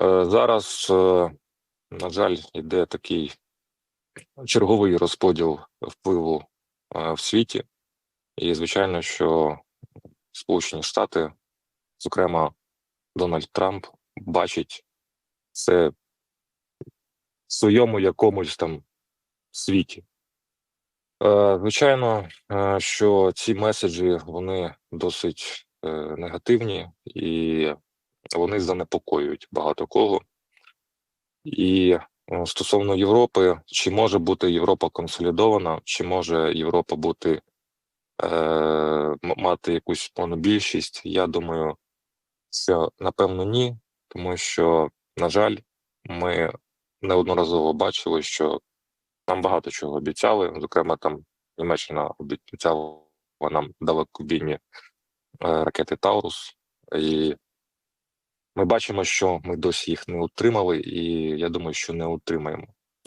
Е, Зараз, е, на жаль, йде такий черговий розподіл впливу е, в світі, і звичайно, що Сполучені Штати, зокрема Дональд Трамп, бачить це в своєму якомусь там світі. Звичайно, що ці меседжі вони досить негативні і вони занепокоюють багато кого. І е, стосовно Європи, чи може бути Європа консолідована, чи може Європа бути е, мати якусь монобільшість? Я думаю, що напевно ні, тому що, на жаль, ми неодноразово бачили, що нам багато чого обіцяли. Зокрема, там Німеччина обіцяла нам далекобійні е, ракети Таурус, і ми бачимо, що ми досі їх не утримали, і я думаю, що не утримаємо.